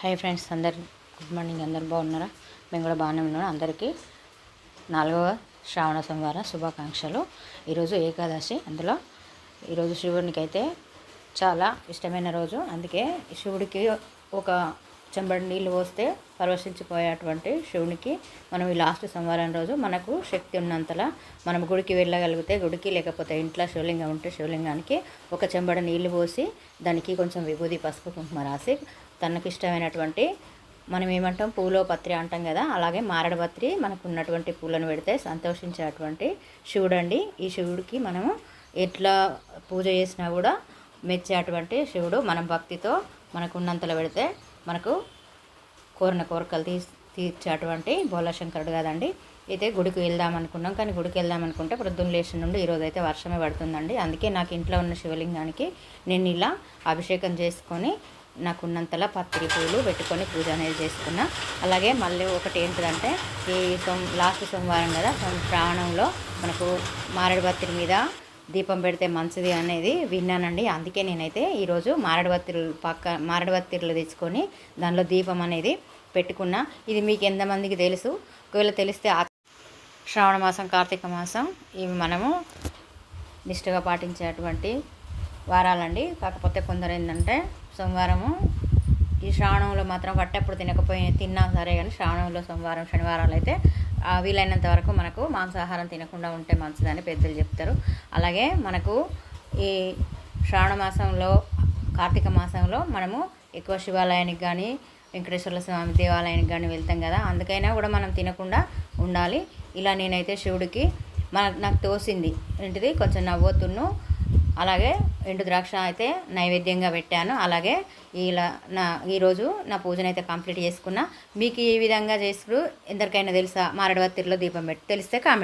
Hi friends అందరు good morning అందరు బాగున్నారా? మేము కూడా బాగానే ఉన్నాం. అందరికీ నాలుగవ శ్రావణ సోమవారం శుభాకాంక్షలు. ఈరోజు ఏకాదశి అందులో ఈరోజు శివునికి అయితే చాలా ఇష్టమైన రోజు. అందుకే శివుడికి ఒక చెంబడి నీళ్ళు పోస్తే పరవశించిపోయేటువంటి శివునికి మనం ఈ లాస్ట్ సోమవారం రోజు మనకు శక్తి ఉన్నంతలా మనం గుడికి వెళ్ళగలిగితే గుడికి లేకపోతే ఇంట్లో శివలింగం ఉంటే శివలింగానికి ఒక చెంబడ నీళ్ళు పోసి దానికి కొంచెం విభూది పసుపు కుంకుమ రాసి తనకు ఇష్టమైనటువంటి మనం ఏమంటాం పూలో పత్రి అంటాం కదా అలాగే మారడపత్రి మనకు ఉన్నటువంటి పూలను పెడితే సంతోషించేటువంటి శివుడు అండి ఈ శివుడికి మనము ఎట్లా పూజ చేసినా కూడా మెచ్చేటువంటి శివుడు మనం భక్తితో మనకు ఉన్నంతలో పెడితే మనకు కోరిన కోరికలు తీ తీర్చేటువంటి బోలశంకరుడు కదండి. అయితే గుడికి వెళ్దాం అనుకున్నాం కానీ గుడికి వెళ్దాం అనుకుంటే ప్రొద్దున లేచిన నుండి ఈరోజు అయితే వర్షమే పడుతుందండి. అందుకే నాకు ఇంట్లో ఉన్న శివలింగానికి నేను ఇలా అభిషేకం చేసుకొని నాకున్నంతలా పత్రి పూలు పెట్టుకొని పూజ అనేది చేసుకున్నా. అలాగే మళ్ళీ ఒకటి ఏంటిదంటే ఈ సోమ లాస్ట్ సోమవారం కదా ప్రాణంలో మనకు మారేడుపత్రి మీద దీపం పెడితే మంచిది అనేది విన్నానండి. అందుకే నేనైతే ఈరోజు మారేడుపత్రులు పక్క మారేడుపత్రులు తెచ్చుకొని దానిలో దీపం అనేది పెట్టుకున్నా. ఇది మీకు ఎంతమందికి తెలుసు? ఒకవేళ తెలిస్తే శ్రావణ మాసం కార్తీక మాసం ఇవి మనము నిష్ఠగా పాటించేటువంటి వారాలండి. కాకపోతే కొందరు ఏంటంటే సోమవారము ఈ శ్రావణంలో మాత్రం పట్టేప్పుడు తినకపోయి తిన్నా సరే కానీ శ్రావణంలో సోమవారం శనివారాలు అయితే వీలైనంత వరకు మనకు మాంసాహారం తినకుండా ఉంటే మంచిదని పెద్దలు చెప్తారు. అలాగే మనకు ఈ శ్రావణ మాసంలో కార్తీక మాసంలో మనము ఎక్కువ శివాలయానికి కానీ వెంకటేశ్వర స్వామి దేవాలయానికి కానీ వెళ్తాం కదా అందుకైనా కూడా మనం తినకుండా ఉండాలి. ఇలా నేనైతే శివుడికి మన నాకు తోసింది ఏంటిది? కొంచెం నవ్వుతున్ను అలాగే ఎండు ద్రాక్ష అయితే నైవేద్యంగా పెట్టాను. అలాగే ఇలా నా ఈరోజు నా పూజనైతే అయితే కంప్లీట్ చేసుకున్నా. మీకు ఈ విధంగా చేసుకుడు ఎందరికైనా తెలుసా? మారడవత్తిరిలో దీపం పెట్టి తెలిస్తే కామెంట్